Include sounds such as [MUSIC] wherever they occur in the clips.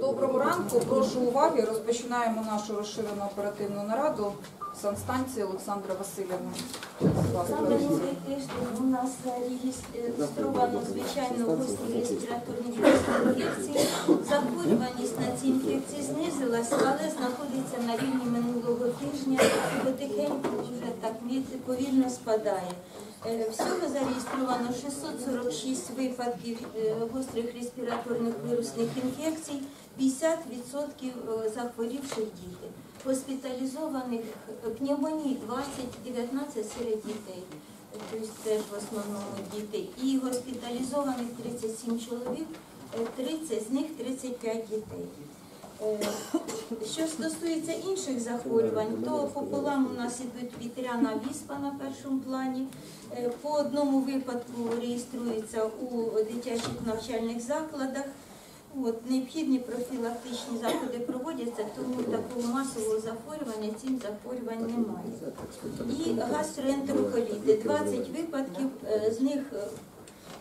Доброго ранку. Прошу уваги. Розпочинаємо нашу розширену оперативну нараду. Санстанція Олександра Васильівна. На минулий тиждень у нас реєстровано звичайно гострі респіраторні інфекції. Захворюваність на ці інфекції знизилась, але знаходиться на рівні минулого тижня і потихеньку вже так повільно спадає. Е, Всього зареєстровано 646 випадків е, гострих респіраторних вірусних інфекцій, 50% захворівших діти. Госпіталізованих е, пневмонії 20, 19 серед дітей, тобто теж в основному діти. І госпіталізованих 37 чоловік, е, 30, з них 35 дітей. Е, Що стосується інших захворювань, то пополам у нас ідуть вітряна віспа на першому плані. Е, По одному випадку реєструється у дитячих навчальних закладах. От, необхідні профілактичні заходи проводяться, тому такого масового захворювання цим захворювань немає. І гастроентероколіти. 20 випадків, е, з них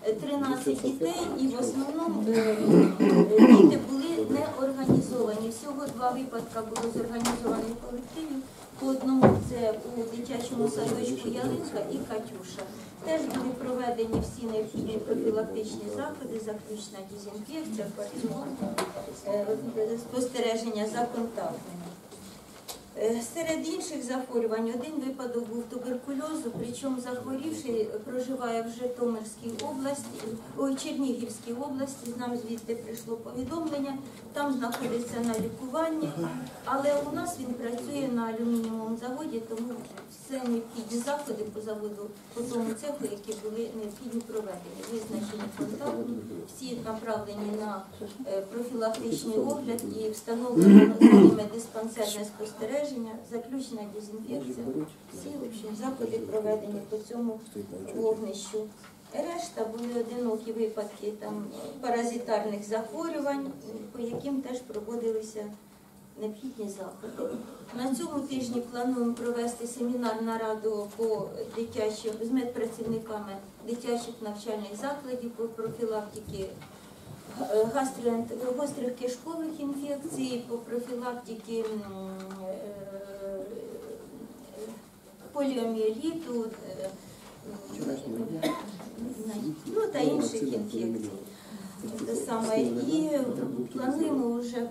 е, 13 дітей, і в основному е, е, діти були не організовані. Всього два випадка було зорганізованих колективів. По одному це у дитячому садочку Ялинка і Катюша. Теж були проведені всі необхідні профілактичні заходи, заключна дезінфекція, квартиру, спостереження за контактами. Е, Серед інших захворювань один випадок був туберкульозу, причому захворівший проживає в Житомирській області, ой, Чернігівській області. Нам звідти прийшло повідомлення. Там знаходиться на лікуванні, але у нас він працює на алюмінієвому заводі, тому все необхідні заходи по заводу, по тому цеху, які були необхідні проведені. Визначені контакти, всі направлені на е, профілактичний огляд і встановлено диспансерне спостереження, заключена дезінфекція. Всі в заходи проведені по цьому вогнищу. Решта були одинокі випадки там паразитарних захворювань, по яким теж проводилися необхідні заходи. На цьому тижні плануємо провести семінар нараду по дитячим з медпрацівниками дитячих навчальних закладів по профілактиці гострих кишкових інфекцій, по профілактиці поліоміеліту, е, ну та інших інфекцій. Те саме. І плануємо вже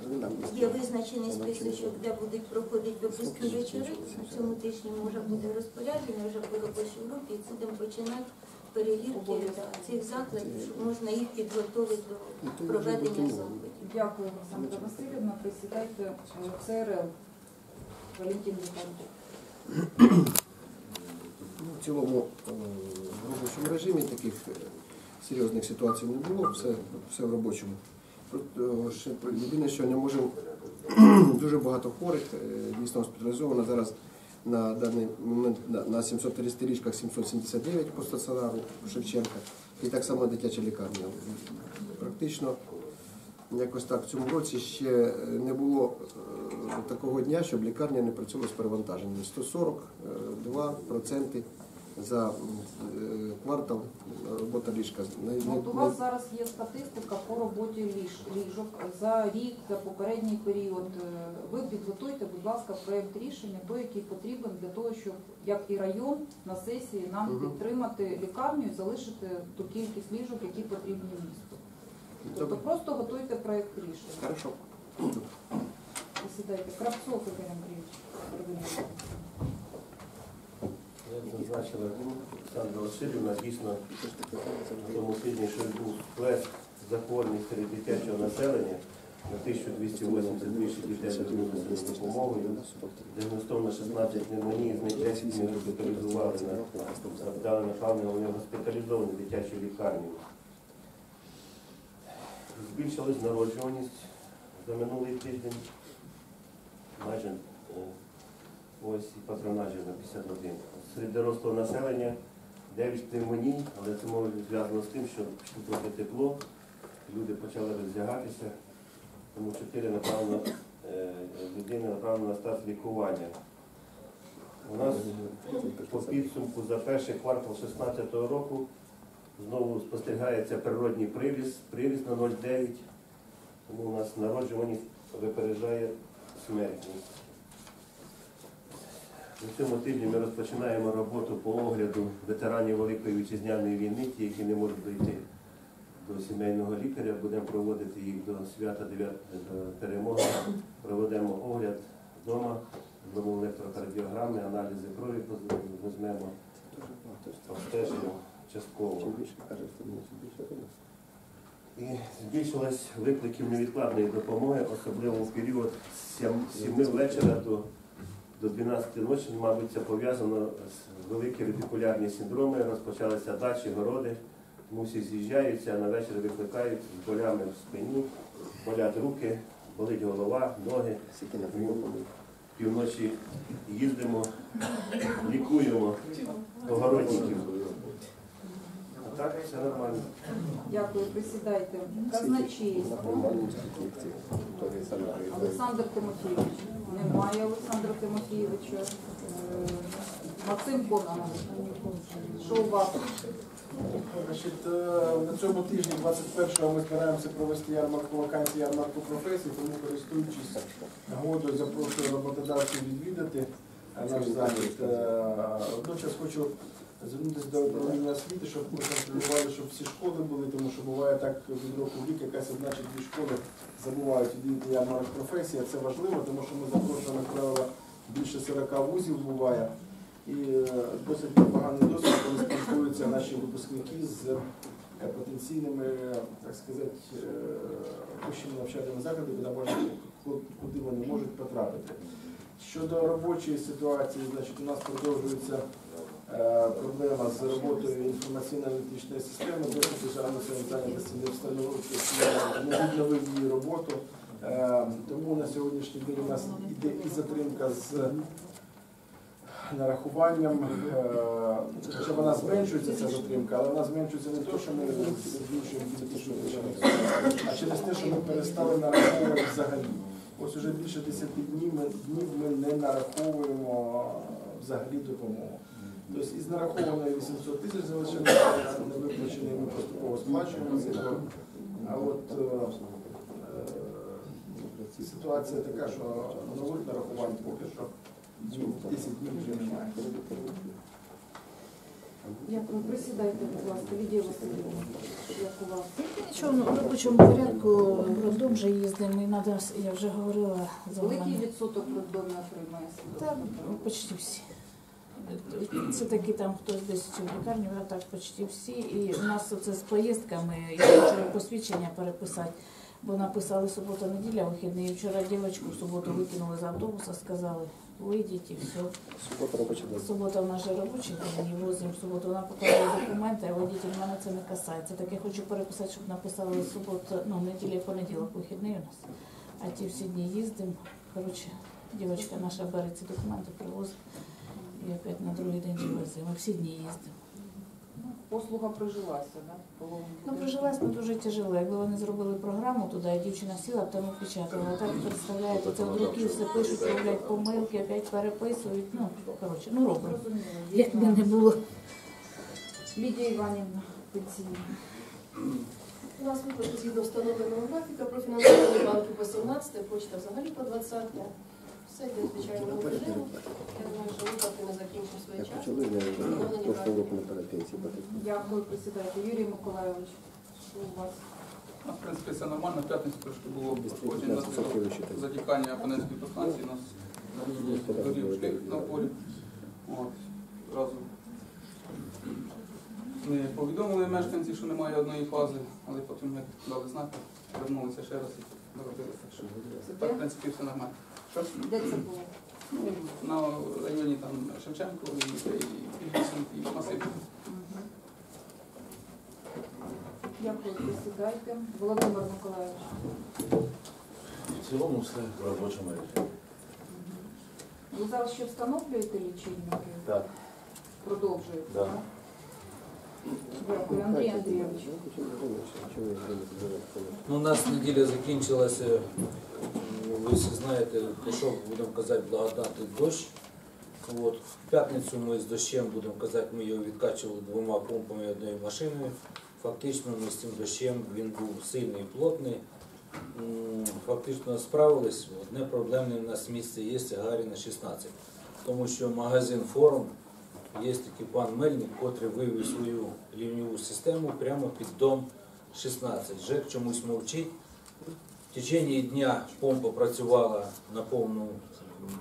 є визначений списочок, де будуть проходити випускні вечори. На цьому тижні вже буде розпорядження, вже по робочій групі, і будемо починати перевірки цих закладів, щоб можна їх підготовити до проведення заходів. Дякую, Олександра Васильівна. Присідайте е, ЦРЛ. Валентин Віталійович. Цілому е, в робочому режимі таких е, серйозних ситуацій не було, все, все в робочому. Е, Єдине, що не можемо [CLEARS THROAT] дуже багато хворих, дійсно госпіталізовано зараз на даний момент на- на 730 ліжках 779 по стаціонару Шевченка і так само дитяча лікарня. Практично якось так в цьому році ще не було такого дня, щоб лікарня не працювала з перевантаженням. 142% за е, квартал робота ліжка. От у вас зараз є статистика по роботі ліжок за рік, за попередній період. Е, Ви підготуйте, будь ласка, проєкт рішення, той, який потрібен для того, щоб як і район на сесії нам підтримати лікарню і залишити ту кількість ліжок, які потрібні місту. Тобто просто готуйте проєкт рішення. Хорошо. Присідайте. Кравцов Ігор Андрійович. Як зазначила Олександра Васильівна, дійсно в тому тижні, що був сплеск захворюваність серед дитячого населення на 1280 більше дітей звернулися за допомогою. Діагностовано 16 пневмонії, з них 10 ми госпіталізували на направлення вони госпіталізовані в лікарню. Збільшилась народжуваність за минулий тиждень. Майже е, ось і патронажів на 51. Серед дорослого населення 9 пневмоній, але це може зв'язано з тим, що пішло трохи тепло, люди почали роздягатися, тому 4 направлено, е, людини направлено на старт лікування. У нас по підсумку за перший квартал 2016 року знову спостерігається природній приріст, приріст на 0,9. Тому у нас народжуваність випереджає смертність. На цьому тижні ми розпочинаємо роботу по огляду ветеранів Великої вітчизняної війни, ті, які не можуть дойти до сімейного лікаря. Будемо проводити їх до свята 9 перемоги. Проведемо огляд вдома, зробимо електрокардіограми, аналізи крові візьмемо, обстежимо частково. І збільшилось викликів невідкладної допомоги, особливо в період з 7 вечора до, до 12 ночі. Мабуть, це пов'язано з великі ретикулярні синдроми. Розпочалися дачі, городи, тому всі з'їжджаються, а на вечір викликають з болями в спині, болять руки, болить голова, ноги. Півночі їздимо, лікуємо огородників. Так все нормально. Дякую, присідайте. Казначейство. Олександр Тимофійович. Немає Олександра Тимофійовича. Е, Максим Кононов. Що у вас? Значить, е, на цьому тижні, 21-го, ми збираємося провести ярмарку вакансій, ярмарку професій, тому користуючись нагодою, запрошую роботодавців відвідати е, наш захід. Водночас хочу звернутися до управління освіти, щоб ми контролювали, щоб всі школи були, тому що буває так від року в якась одна чи дві школи забувають відвідати ярмарок професій. Це важливо, тому що ми запрошуємо, як правило, більше 40 вузів буває. І е, досить непоганий досвід, коли спілкуються наші випускники з е, потенційними, так сказати, е, вищими навчальними закладами, куди вони можуть потрапити. Щодо робочої ситуації, значить, у нас продовжується проблема з роботою інформаційно-аналітичної системи, досить державної зайнятості не встановив, не відновив її роботу. Е, Тому на сьогоднішній день у нас іде і затримка з нарахуванням, е, хоча вона зменшується ця затримка, але вона зменшується не то, що ми збільшуємо причину, а через те, що ми перестали нараховувати взагалі. Ось уже більше 10 днів днів ми не нараховуємо взагалі допомогу. Тобто із нарахованої 800 тисяч залишилося не виплачені, ми поступово сплачуємо цей борг. А от е, е, ситуація така, що нових нарахувань поки що 10 днів вже немає. Дякую. Присідайте, будь ласка, Лідія Васильівна. Як у? Нічого, ну, в робочому порядку в вже їздимо, і надо, я вже говорила за Великий відсоток роддомі отримає Та почти всі. Це такі там хтось десь в лікарні, а так почти всі. І у нас оце з поїздками, я вчора посвідчення переписати, бо написали субота-неділя вихідний. І вчора дівчинку в суботу викинули з автобуса, сказали, вийдіть і все. Субота робоча день. Субота в нас же робочий день, і возимо в суботу. Вона показує документи, а водитель мене це не касається. Так я хочу переписати, щоб написали субота, ну, неділя, понеділок, вихідний у нас. А ті всі дні їздимо. Коротше, дівчинка наша бере ці документи, привозить. І опять на другий день веземо. Ми всі дні їздимо. Послуга прижилася, да? Ну, будинок. прижилась, ну дуже тяжело. Якби вони зробили програму туди, і дівчина сіла, б там і печатала. А так представляєте, це от руки все пишуть, роблять помилки, опять переписують. Ну, коротше, ну робимо. Якби не було. Лідія Іванівна, пенсійна. У нас виплати згідно встановленого графіка, профінансовані банки по 17, почта взагалі по 20. Все йде в звичайному. Я думаю, що виплати не закінчимо своєчасно. прошлого року пенсії платив. Дякую, присідайте. Юрій Миколайович, що у вас? Ну, В принципі, все нормально. В п'ятницю трошки було очень 15% затікання абонентської підстанції. У нас горів шлейф на полі. От, Зразу не повідомили мешканці, що немає одної фази, але потім як дали знати, вернулися ще раз і доробилися. Так Так, в принципі, все нормально. Що? Де це було? Ну, на районі там Шевченко і, і, і, Масив. Дякую, присідайте. Володимир Миколайович. В цілому все в робочому режимі. Ви зараз ще встановлюєте лічильники? Так. Продовжуєте? Да. Дякую, Андрій Андрійович. Ну, у нас неділя закінчилася, ну, ви всі знаєте, пішов, будемо казати, благодатний дощ. От. В п'ятницю ми з дощем, будемо казати, ми його відкачували двома помпами і однією машиною. Фактично ми з цим дощем він був сильний, і плотний. фактично справились. Одне проблемне в нас місце є, це Гаріна 16. Тому що магазин форум є такий пан Мельник, котрий вивів свою лінійову систему прямо під дом 16. ЖЕК чомусь мовчить. В течение дня помпа працювала на повну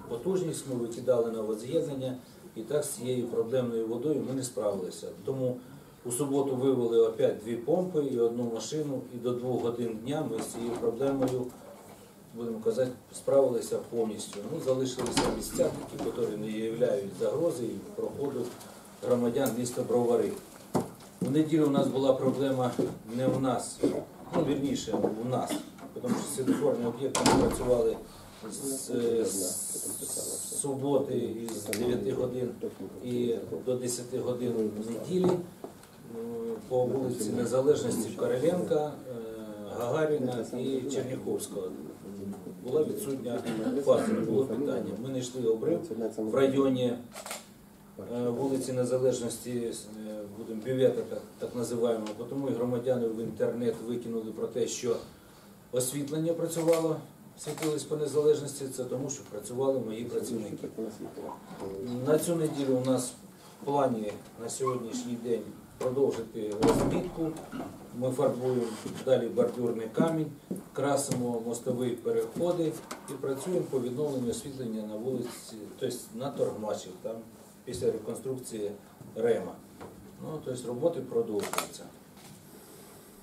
потужність, ми викидали на воз'єднання, і так з цією проблемною водою ми не справилися. Тому у суботу вивели опять дві помпи і одну машину, і до двох годин дня ми з цією проблемою, будемо казати, справилися повністю. Ну, залишилися місця, такі, які не являють загрози і проходу громадян міста Бровари. У неділю у нас була проблема не в нас, ну вірніше, у нас, тому що світлофорні об'єкти працювали з, з суботи із 9 годин і до 10 годин в неділі по вулиці Незалежності Короленка, е, Гагаріна і Черняховського. Була відсутня фаза, було питання. Ми знайшли обрив в районі е, вулиці Незалежності, е, будемо бювета, так, так називаємо, тому і громадяни в інтернет викинули про те, що освітлення працювало, світились по незалежності, це тому, що працювали мої працівники. На цю неділю у нас в плані на сьогоднішній день продовжити розмітку. Ми фарбуємо далі бордюрний камінь, красимо мостові переходи і працюємо по відновленню освітлення на вулиці, тобто на торгмачів, там після реконструкції Рема. Ну, тобто роботи продовжуються.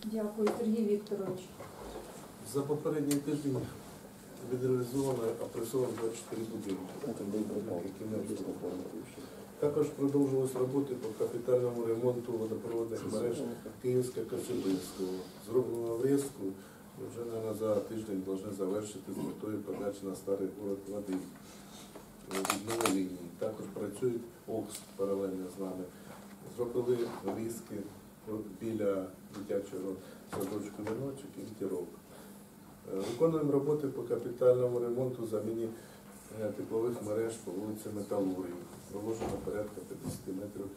Дякую, Сергій Вікторович. За попередній тиждень відреалізовано апресовано 24 будинки, які не обслуговували. Також продовжились роботи по капітальному ремонту водопроводних мереж Київська Косибинського. Зроблено врізку вже наверное, за тиждень повинні завершити з метою подачі на старий город води. Відновили лінії. Також працюють ОКС паралельно з нами. Зробили врізки біля дитячого садочку віночок і вітірок. Е, Виконуємо роботи по капітальному ремонту заміні теплових мереж по вулиці Металургії. Проложено порядка 50 метрів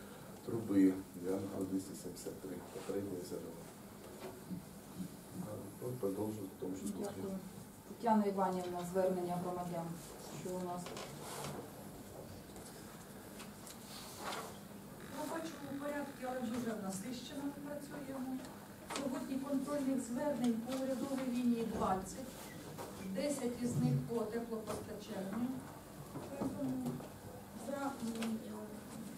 труби діаметром 273, попередньої зерно. Он в тому ж дусі. Тетяна Іванівна, звернення громадян. Що у нас? В робочому порядку, але вже насищено ми працюємо. Сьогодні контрольних звернень по урядовій лінії 20. 10 із них по теплопостачанню. За,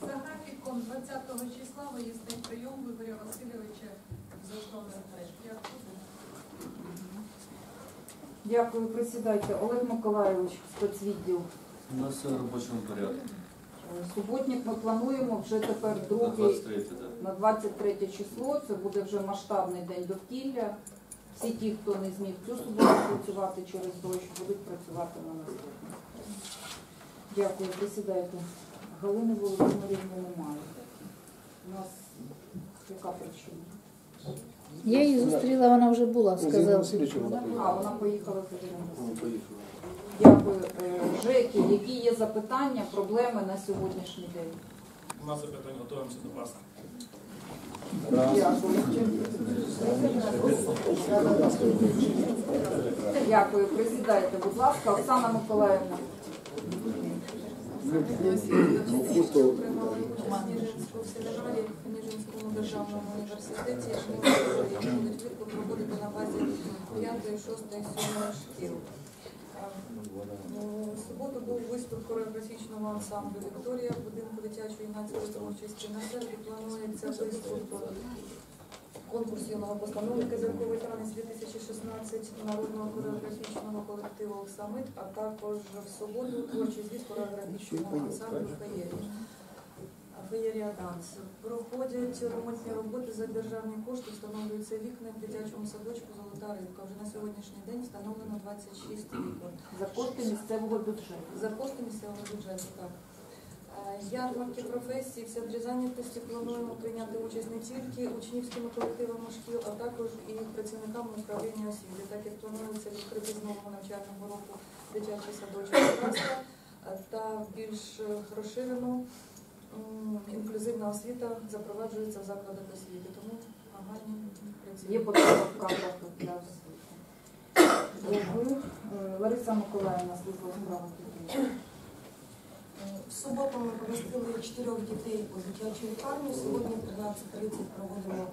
за графіком 20 числа виїзний прийом Вигоря Васильовича з основних. Дякую. Дякую, присідайте. Олег Миколайович, спецвідділ. У нас все в робочому порядку. Е, Суботник ми плануємо вже тепер На другий 23 да. на 23 число. Це буде вже масштабний день довкілля. Всі ті, хто не зміг цю суботу працювати через дощ, будуть працювати на наступний. Дякую, присідайте. Галини Володимирівни немає. У нас яка причина? Я її зустріла, вона вже була, сказала. Вона А, поїхала. вона поїхала за Ну, поїхала. Дякую. Е, Жеки, які є запитання, проблеми на сьогоднішній день? У нас запитання готуємося до Пасхи. Дякую. Присідайте, будь ласка, Оксана Миколаївна. приймали участь в Ніжинському семінарі в Ніжинському державному університеті, будуть проводити на базі 5, 6, 7 шкіл. Ну, В суботу був виступ хореографічного ансамблю Вікторія в будинку дитячої юнацької творчості. На середу планується виступ конкурс юного постановника «Зірковий танець 2016 народного хореографічного колективу «Оксамит», а також в суботу творчий звіт хореографічного ансамблю «Феєрія». Феєрія Данс. Проходять ремонтні роботи за державні кошти, встановлюються вікна в дитячому садочку Золота рибка. Вже на сьогоднішній день встановлено 26 вікон. За кошти місцевого бюджету. За кошти місцевого бюджету, так. Е, Ярмарки професій в центрі зайнятості плануємо прийняти участь не тільки учнівськими колективами шкіл, а також і працівниками управління освіти, так як планується відкрити з нового навчального року дитячий садочок та більш розширену інклюзивна освіта запроваджується в закладах освіти. Тому нагальні Є працюємо. потреба в кадрах для освіти. Дякую. Е, Лариса Миколаївна, служба справах дітей. В суботу ми помістили чотирьох дітей у дитячу лікарню. Сьогодні в 13.30 проводимо е,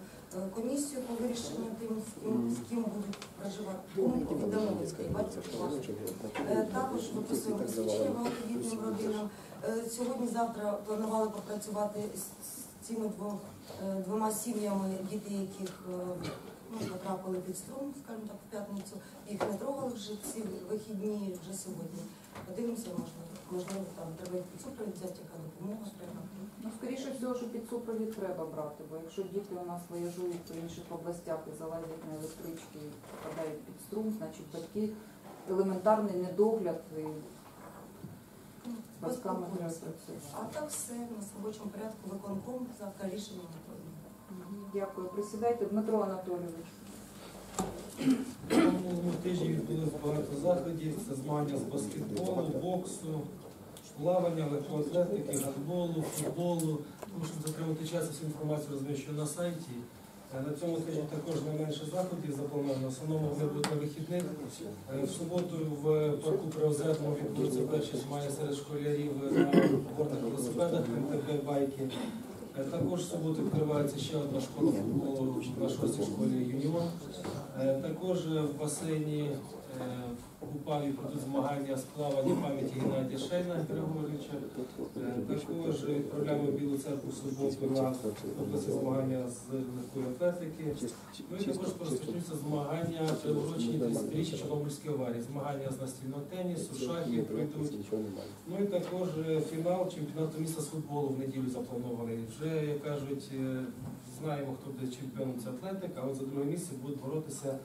комісію по вирішенню тим, з ким, з ким будуть проживати Відомовицької батьківщини. Е, Також виписуємо посвідчення багатодітним родинам. Е, Сьогодні-завтра планували попрацювати з цими двома, е, двома сім'ями, діти, яких е, ну, потрапили під струм, скажімо так, в п'ятницю. Їх не трогали вже ці вихідні, вже сьогодні. Подивимося, можливо, можливо, там треба під супровід взяти, яка допомога треба. Ну, скоріше всього, що під супровід треба брати, бо якщо діти у нас виїжджають по інших областях і залазять на електрички і попадають під струм, значить батьки елементарний недогляд і з батьками треба працювати. А так все на робочому порядку виконком завтра рішення не. Дякую. Присідайте, Дмитро Анатолійович. Минулого тижні відбулось багато заходів. Це змагання з баскетболу, боксу, плавання, легкоатлетики, гандболу, футболу. Тому щоб затримати час, всю інформацію розміщую на сайті. Е, На цьому тижні також не менше заходів заплановано. Основному вони будуть на вихідних. Е, В суботу в парку Преозерному відбудуться перші змагання серед школярів на горних велосипедах, МТБ байки. Е, Також в суботу відкривається ще одна школа футболу на шостій школі юніор. Е, Також е, в басейні е, у Паві пройдуть змагання з плавання пам'яті Геннадія Шейна Григоровича. Е, Також відправляємо Білу церкву суботу на змагання з легкої атлетики. Ну і також розпочнуться змагання приурочені 30-річчя Чорнобильської аварії. Змагання з настільного тенісу, шахів пройдуть. Ну і також е, фінал чемпіонату міста з футболу в неділю запланований. Вже, як кажуть, е, знаємо, хто буде чемпіоном це атлетика, а от за друге місце будуть боротися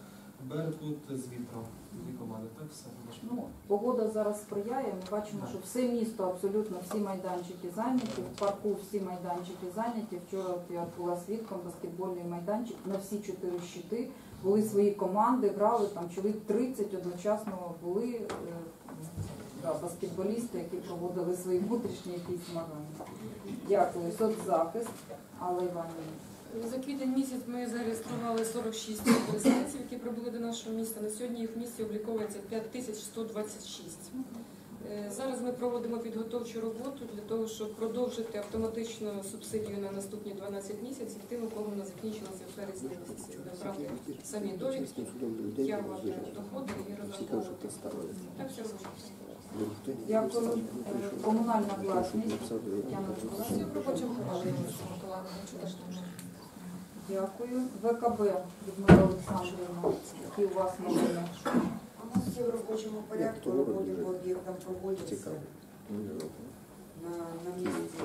Беркут з вітром. Дві команди. Так все. Ну, погода зараз сприяє. Ми бачимо, що все місто абсолютно всі майданчики зайняті. В парку всі майданчики зайняті. Вчора от я була свідком баскетбольний майданчик на всі чотири щити. Були свої команди, грали там чоловік 30 одночасно були е, да, баскетболісти, які проводили свої внутрішні якісь змагання. Дякую. Соцзахист, Алла Іванівна. За квітень місяць ми зареєстрували 46 переселенців, які прибули до нашого міста. На сьогодні їх в місті обліковується 5126. Е, Зараз ми проводимо підготовчу роботу для того, щоб продовжити автоматичну субсидію на наступні 12 місяців тим, у кого вона закінчилася в березні місяці. Будемо самі довідки, втягувати доходи і розраховувати. Так все робимо. Дякую. Е, Комунальна власність. Тетяна Миколаївна. В робочому порядку, Миколаївна, чудо ж не Дякую. ВКБ Людмила Олександрівна. Які у вас новини? У нас все в робочому порядку, роботи по об'єктам проводяться. На, на місці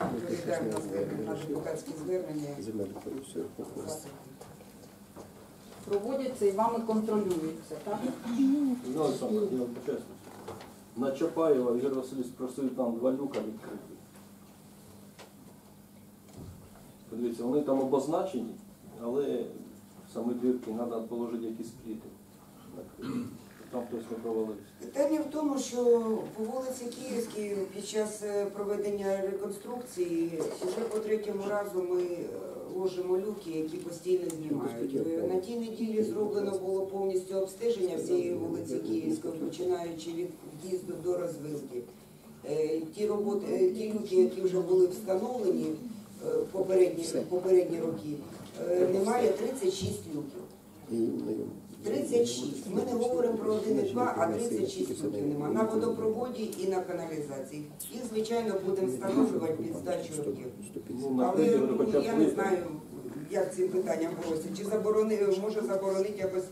е, на звернення, на депутатські звернення. Проводяться і вами контролюються, так? Ну, Олександр, я. На Чапаєва Ігор Васильович просив там два люка відкрити. Подивіться, вони там обозначені, але саме дірки треба положити якісь пліти. Там хтось не провалився. Питання в тому, що по вулиці Київській під час е, проведення реконструкції вже по третьому разу ми е, ложимо люки, які постійно знімають. Е, На тій неділі зроблено було повністю обстеження всієї вулиці Київської, починаючи від в'їзду до розвилки. Ті роботи, ті люки, які вже були встановлені попередні, попередні роки, е, немає 36 люків. 36. Ми не говоримо про 1,2, а 36 років нема. На водопроводі і на каналізації. Їх, звичайно, будемо встановлювати під здачу років. Ну, Але ну, я не знаю, як цим питанням боротися. Чи заборони, може заборонити якось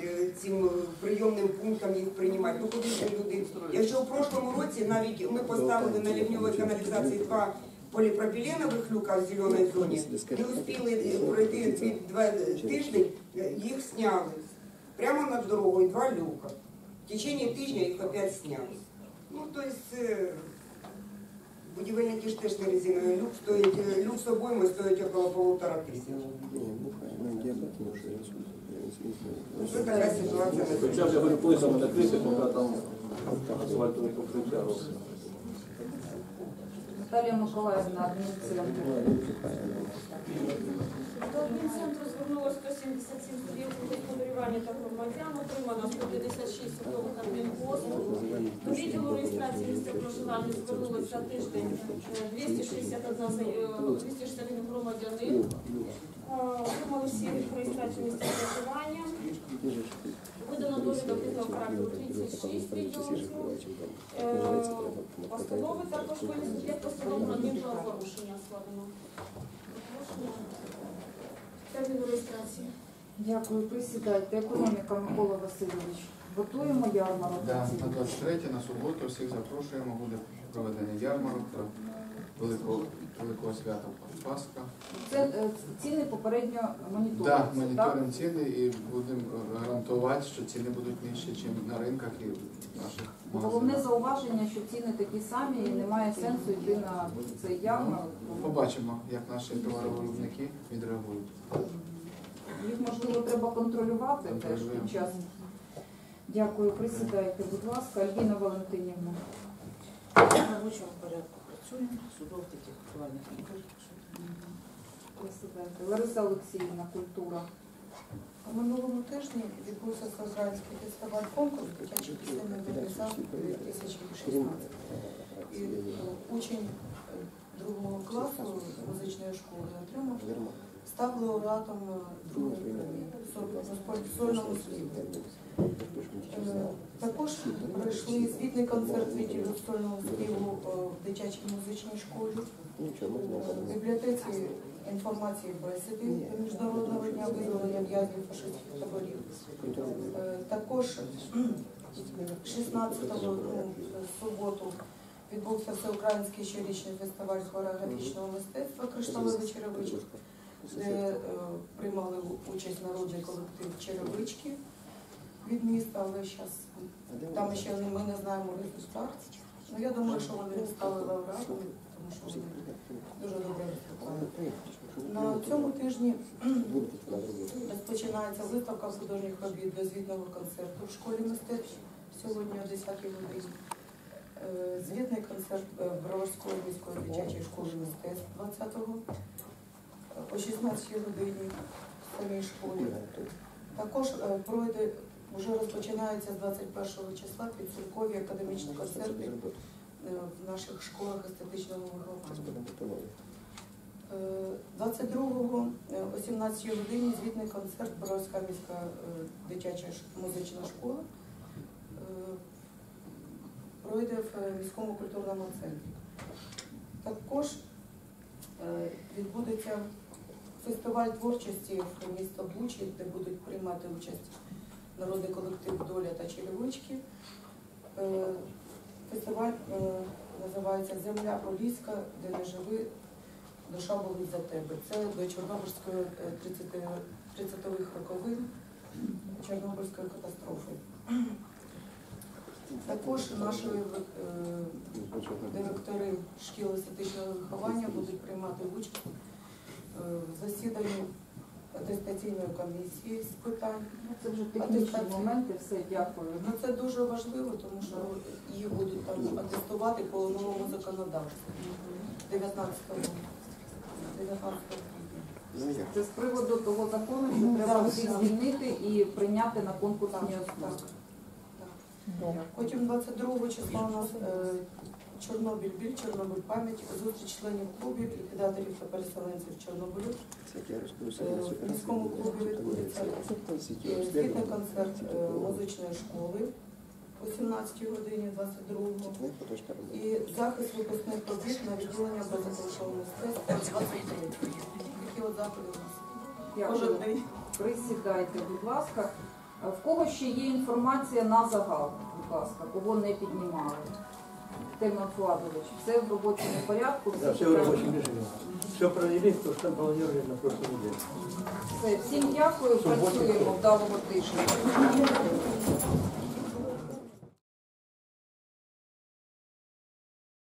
е, цим е, прийомним пунктам їх приймати. Ну куди ж люди? Якщо в прошлому році навіть ми поставили на лівньовій каналізації два поліпропіленових люка в зеленій зоні, не успіли пройти два тижні, їх сняли. Прямо над дорогою два люка. В течение тижня їх опять сняли. Ну, то есть, е, будівельники ж теж не резиновий. Люк стоїть, е, люк з обойми стоїть около полутора тисяч. Це така ситуація. на Хоча б я говорю, плитами накрити, поки там асфальтове покриття робиться. Наталія Миколаївна, адмінцентр. До адмінцентру звернулося 177 суб'єктів господарювання та громадян, отримано 156 судових адмінпослуг. До відділу реєстрації місця проживання звернулося за тиждень е, 261 е, 261 громадянин. Е, Отримали всі реєстрацію місця проживання. Видано довідок різного характеру 36 відділів. Е, Постанови також винесені. Є постанова про адмінправопорушення складено. Термін реєстрації. Дякую, присідайте. Економіка Микола Васильович. Готуємо ярмарок. Да, на 23 на суботу всіх запрошуємо, буде проведення ярмарок та великого, великого свята Пасха. Це е, ціни попередньо моніторуються, так? моніторимо ціни і будемо гарантувати, що ціни будуть нижчі, ніж на ринках і в наших Головне зауваження, що ціни такі самі і немає сенсу йти на цей ярмарок. Побачимо, як наші товаровиробники відреагують. Їх можливо треба контролювати теж під час. Дякую, присідайте, будь ласка, Альбіна Валентинівна. В порядку працюємо, судов таких актуальних. Присідайте. Лариса Олексіївна, культура. Минулому тижні відбувся Всеукраїнський фестиваль конкурс дитячий пісенний виписав 2016. І е, учень е, другого класу музичної школи отримав, став лауреатом е, другої премії сольному співі. Також пройшли звітний концерт відділу сольного співу е, в дитячій музичній школі. Е, В бібліотеці інформації бесіди Міжнародного дня визволення в'язнів фашистських таборів. Е, Також 16-го ну, суботу відбувся всеукраїнський щорічний фестиваль хореографічного мистецтва Кришталевий черевичок, де приймали участь народний колектив Черевички від міста, але зараз там ще не- ми не знаємо результат. Ну я думаю, що вони стали лауреатами, тому що вони дуже добре виступали. На цьому тижні розпочинається виставка художніх робіт до звітного концерту в школі мистецтв сьогодні о 10 годині. Е, Звітний концерт Броварської міської дитячої школи мистецтв 20-го о 16-й годині в самій школі. Також е, пройде, вже розпочинається з 21 числа підсумкові академічні концерти е, в наших школах естетичного виховання. Е, 22-го е, о 17 годині звітний концерт Боровська міська е, дитяча музична школа е, пройде в е, міському культурному центрі. Також е, відбудеться фестиваль творчості в місто Бучі, де будуть приймати участь народний колектив Доля та Черевички. Е, Фестиваль е, називається Земля Поліська, де не живи, душа болить за тебе. Це до Чорнобильської е, 30 30-х роковин Чорнобильської катастрофи. Також наші е, директори шкіл естетичного виховання будуть приймати участь е, в засіданні атестаційної комісії з питань. Це вже технічні моменти, все, дякую. Ну, це дуже важливо, тому що їх будуть там атестувати по новому законодавству 19 19. Це з приводу того закону, що треба всіх звільнити і прийняти на конкурсні основи. Потім 22 числа у нас е, Чорнобиль біль, Чорнобиль пам'ять, зустріч членів клубів, ліквідаторів та переселенців Чорнобилю. Е, В міському клубі відбудеться е, звітний концерт е, музичної школи о 17 годині 22-го і захист випускних робіт на відділення образотворчого мистецтва 23 Такі от заходи у нас. Кожен день. Присідайте, будь ласка. В кого ще є інформація на загал, будь ласка, кого не піднімали? Тимон Фладович, все в робочому порядку, Да, все в робочому режимі. Все провели, то, что там планировали на прошлому день. Все, всім дякую, працюємо в даному тижня.